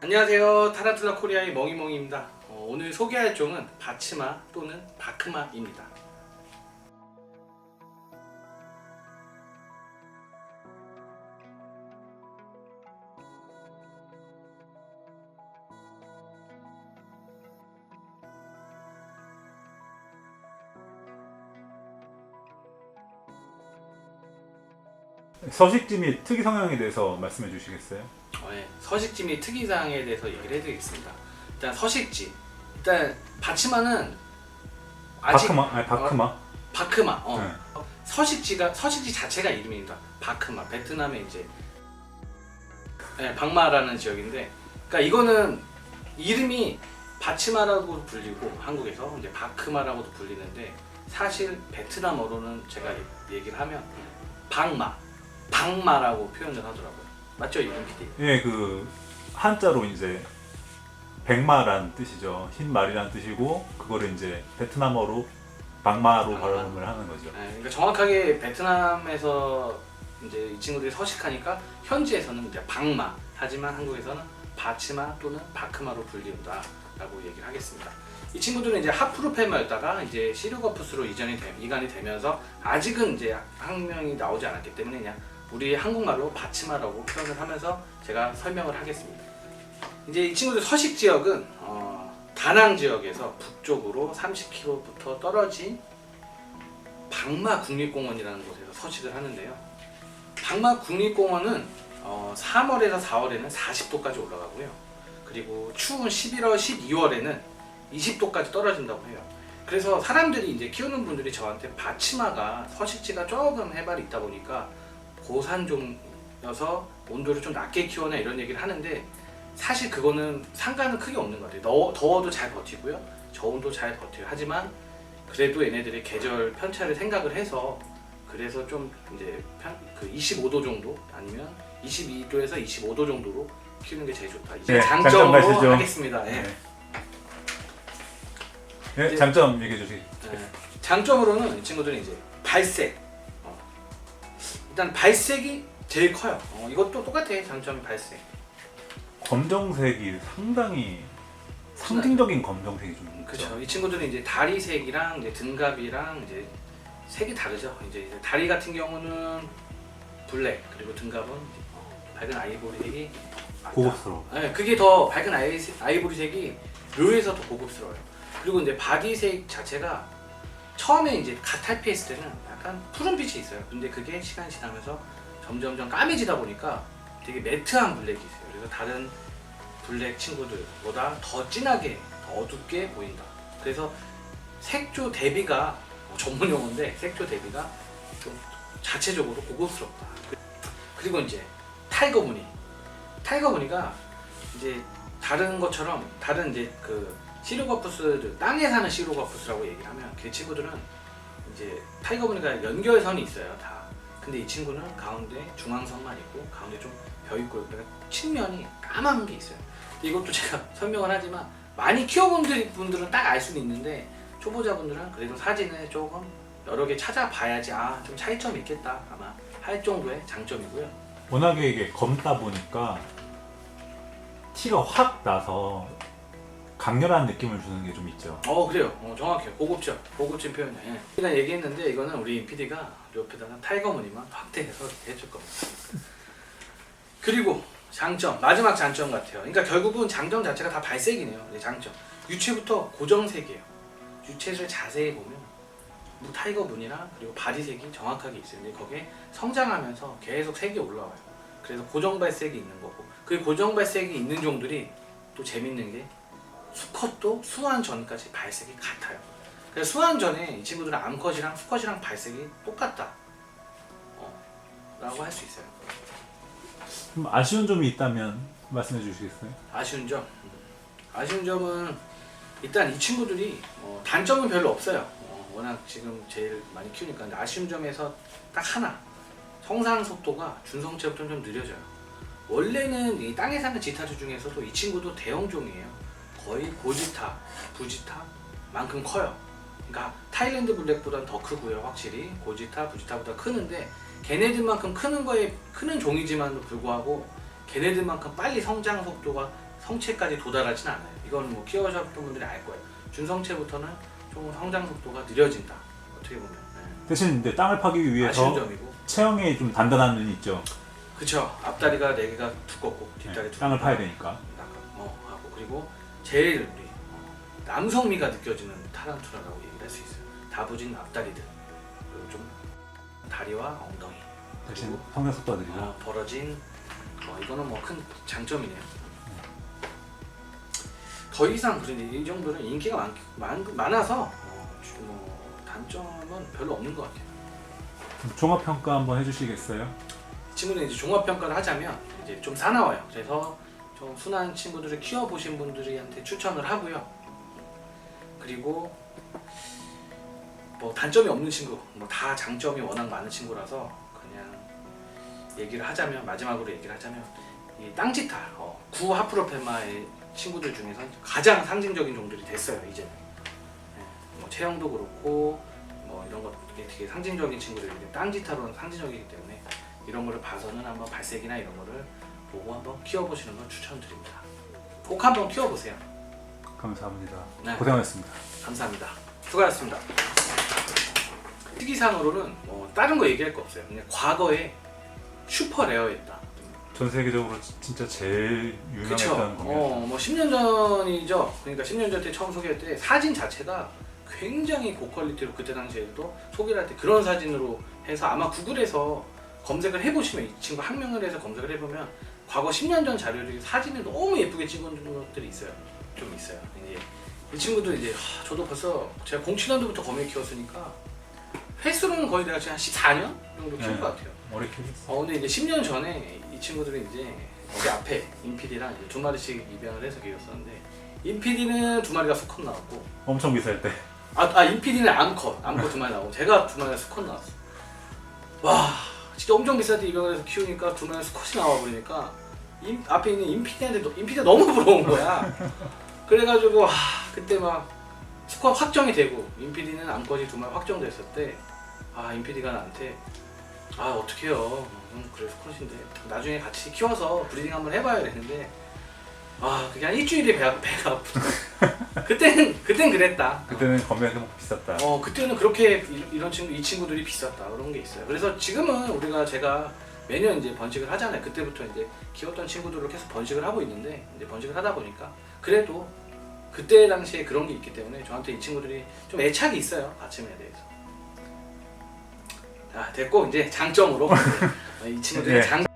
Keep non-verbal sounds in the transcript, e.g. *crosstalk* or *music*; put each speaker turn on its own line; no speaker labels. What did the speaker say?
안녕하세요. 타란툴라 코리아의 멍이멍이입니다. 어, 오늘 소개할 종은 바치마 또는 바크마입니다.
서식지 및 특이 성향에 대해서 말씀해 주시겠어요?
어, 예. 서식지 및 특이사항에 대해서 얘기를 해드리겠습니다. 일단 서식지. 일단 바치마는 아직
바크마, 아니 바크마.
바크마. 어.
네.
서식지가 서식지 자체가 이름입니다. 바크마. 베트남의 이제 네, 박마라는 지역인데, 그러니까 이거는 이름이 바치마라고 불리고 한국에서 이제 바크마라고도 불리는데 사실 베트남어로는 제가 얘기를 하면 박마, 박마라고 표현을 하더라고요. 맞죠, 이름 PD?
예, 그 한자로 이제 백마란 뜻이죠. 흰 말이란 뜻이고 그거를 이제 베트남어로 박마로
박마.
발음을 하는 거죠.
네, 그러니까 정확하게 베트남에서 이제 이 친구들이 서식하니까 현지에서는 이제 박마 하지만 한국에서는 바치마 또는 바크마로 불리운다라고 얘기를 하겠습니다. 이 친구들은 이제 하프루페마였다가 이제 시르거푸스로 이전이 되, 이관이 되면서 아직은 이제 학명이 나오지 않았기 때문에 그냥 우리 한국말로 바치마라고 표현을 하면서 제가 설명을 하겠습니다. 이제 이 친구들 서식 지역은 어, 다낭 지역에서 북쪽으로 30km부터 떨어진 박마 국립공원이라는 곳에서 서식을 하는데요. 박마 국립공원은 어, 3월에서 4월에는 40도까지 올라가고요. 그리고 추운 11월, 12월에는 20도까지 떨어진다고 해요. 그래서 사람들이 이제 키우는 분들이 저한테 바치마가 서식지가 조금 해발이 있다 보니까 고산종여서 온도를 좀 낮게 키워나 이런 얘기를 하는데 사실 그거는 상관은 크게 없는 것 같아요. 더워, 더워도 잘 버티고요. 저온도 잘 버텨요. 하지만 그래도 얘네들의 계절 편차를 생각을 해서 그래서 좀 이제 편, 그 25도 정도 아니면 22도에서 25도 정도로 키우는 게 제일 좋다. 이제
네, 장점
장점으로
가시죠.
하겠습니다. 예.
네. 네, 장점 얘기해 주시.
네. 장점으로는 이 친구들은 이제 발색. 어. 일단 발색이 제일 커요. 어, 이것도 똑같아. 장점이 발색.
검정색이 상당히 상징적인 검정색이 좀 있죠.
그렇죠. 이 친구들은 이제 다리색이랑 이제 등갑이랑 이제 색이 다르죠. 이제 다리 같은 경우는 블랙 그리고 등갑은 이제 어, 밝은 아이보리색이.
고급스러워.
네, 그게 더 밝은 아이, 아이보리색이 묘해서 더 고급스러워요. 그리고 이제 바디색 자체가 처음에 이제 갓 탈피했을 때는 약간 푸른빛이 있어요. 근데 그게 시간이 지나면서 점점점 까매지다 보니까 되게 매트한 블랙이 있어요. 그래서 다른 블랙 친구들보다 더 진하게, 더 어둡게 보인다. 그래서 색조 대비가 어, 전문 용어인데 색조 대비가 좀 자체적으로 고급스럽다. 그리고 이제 타이거 무늬. 타이거 무늬가 이제 다른 것처럼 다른 이제 그 시루거푸스들 땅에 사는 시루거푸스라고 얘기를 하면 그 친구들은 이제 타이거 무늬가 연결선이 있어요 다. 근데 이 친구는 가운데 중앙선만 있고 가운데 좀 벼 있고 그러니까 측면이 까만 게 있어요. 이것도 *laughs* 제가 설명을 하지만 많이 키워본 분들은 딱 알 수는 있는데 초보자분들은 그래도 사진을 조금 여러 개 찾아봐야지 아 좀 차이점이 있겠다 아마 할 정도의 장점이고요.
워낙에 이게 검다 보니까 티가 확 나서 강렬한 느낌을 주는 게 좀 있죠.
어 그래요. 어, 정확해요. 고급져. 고급진 표현이에요. 예. 제가 얘기했는데 이거는 우리 PD가 옆에다가 타이거 무늬만 확대해서 해줄 겁니다. 그리고 장점 마지막 장점 같아요. 그러니까 결국은 장점 자체가 다 발색이네요. 네, 장점 유체부터 고정색이에요. 유체를 자세히 보면 뭐 타이거 무늬랑 그리고 바디색이 정확하게 있어요. 거기에 성장하면서 계속 색이 올라와요. 그래서 고정 발색이 있는 거고 그 고정 발색이 있는 종들이 또 재밌는 게 수컷도 수완 전까지 발색이 같아요. 그래서 수완 전에 이 친구들은 암컷이랑 수컷이랑 발색이 똑같다. 어, 라고 할 수 있어요.
좀 아쉬운 점이 있다면 말씀해 주시겠어요?
아쉬운 점. 음, 아쉬운 점은 일단 이 친구들이 어, 단점은 별로 없어요. 어, 워낙 지금 제일 많이 키우니까 근데 아쉬운 점에서 딱 하나. 성장 속도가 준성체부터 좀 느려져요. 원래는 이 땅에 사는 지타주 중에서도 이 친구도 대형종이에요. 거의 고지타, 부지타만큼 커요. 그러니까 타일랜드 블랙보다는 더 크고요, 확실히 고지타, 부지타보다 크는데 걔네들만큼 크는 거에 크는 종이지만도 불구하고 걔네들만큼 빨리 성장 속도가 성체까지 도달하진 않아요. 이건 뭐 키워셨던 분들이 알 거예요. 준성체부터는 좀 성장 속도가 느려진다. 어떻게 보면 네.
대신 이제 땅을 파기 위해서. 체형에 좀 단단한 면이 있죠.
그쵸. 앞다리가 네 개가 두껍고
네,
뒷다리 두껍고.
땅을 파야 되니까.
뭐 하고 그리고 제일 우리 어, 남성미가 느껴지는 타란투라라고 얘기를 할 수 있어요. 다부진 앞다리들 그리고 좀 다리와 엉덩이
대신
그리고
성장 속도가 느리죠.
어, 벌어진 뭐 이거는 뭐 큰 장점이네요. 더 이상 그런 이 정도는 인기가 많, 많, 많아서 어, 주- 뭐 단점은 별로 없는 것 같아요.
종합 평가 한번 해주시겠어요?
이 친구는 이제 종합 평가를 하자면 이제 좀 사나워요. 그래서 좀 순한 친구들을 키워 보신 분들한테 추천을 하고요. 그리고 뭐 단점이 없는 친구, 뭐 다 장점이 워낙 많은 친구라서 그냥 얘기를 하자면 마지막으로 얘기를 하자면 이 땅지타 어, 구 하프로페마의 친구들 중에서 가장 상징적인 종들이 됐어요 이제는. 예, 뭐 체형도 그렇고 뭐 이런 것들이 되게 상징적인 친구들이 땅지타로는 상징적이기 때문에 이런 거를 봐서는 한번 발색이나 이런 거를 보고 한번 키워보시는 걸 추천드립니다. 꼭 한번 키워보세요.
감사합니다.
네.
고생하셨습니다.
감사합니다. 수고하셨습니다. 특이사항으로는 뭐 다른 거 얘기할 거 없어요. 그냥 과거에 슈퍼 레어였다.
전 세계적으로 지- 진짜 제일
그쵸?
유명했던 공연.
어, 뭐 10년 전이죠. 그러니까 10년 전 때 처음 소개할 때 사진 자체가 굉장히 고퀄리티로 그때 당시에도 소개를 할 때 그런 사진으로 해서 아마 구글에서 검색을 해보시면 이 친구 학명을 해서 검색을 해보면 과거 10년 전 자료들이 사진을 너무 예쁘게 찍어준 것들이 있어요. 좀 있어요. 이제 이 친구도 이제 하, 저도 벌써 제가 07년도부터 거미를 키웠으니까 횟수로는 거의 내가 지금 한 14년 정도 키운
네.
것 같아요.
오래 키웠어.
어 근데 이제 10년 전에 이 친구들이 이제 여기 앞에 인피디랑 두 마리씩 입양을 해서 기웠었는데 인피디는 두 마리가 수컷 나왔고
엄청 비쌀 때.
아, 아 인피디는 암컷 암컷 두 마리 나오고 제가 두 마리가 수컷 나왔어 와 진짜 엄청 비쌀 때 입양을 해서 키우니까 두 마리 수컷이 나와 버리니까 인, 앞에 있는 인피디한테 너- 인피디가 너무 부러운 거야. *laughs* 그래가지고 와 그때 막 수컷 확정이 되고 인피디는 암컷이 두 마리 확정됐을 때아 인피디가 나한테 아 어떡해요. 음, 그래 수컷인데. 나중에 같이 키워서 브리딩 한번 해봐야 되는데 아 그게 한 일주일에 배가, 배가 아프다 *laughs* 그때는 그땐 그랬다
그때는 건매가 너무 비쌌다.
어 그때는 그렇게 이- 이런 친구 이 친구들이 비쌌다 그런 게 있어요. 그래서 지금은 우리가 제가 매년 이제 번식을 하잖아요. 그때부터 이제 키웠던 친구들을 계속 번식을 하고 있는데 이제 번식을 하다 보니까 그래도 그때 당시에 그런 게 있기 때문에 저한테 이 친구들이 좀 애착이 있어요. 아침에 대해서. 자 됐고 이제 장점으로 *laughs* 이 친구들의
네,
장점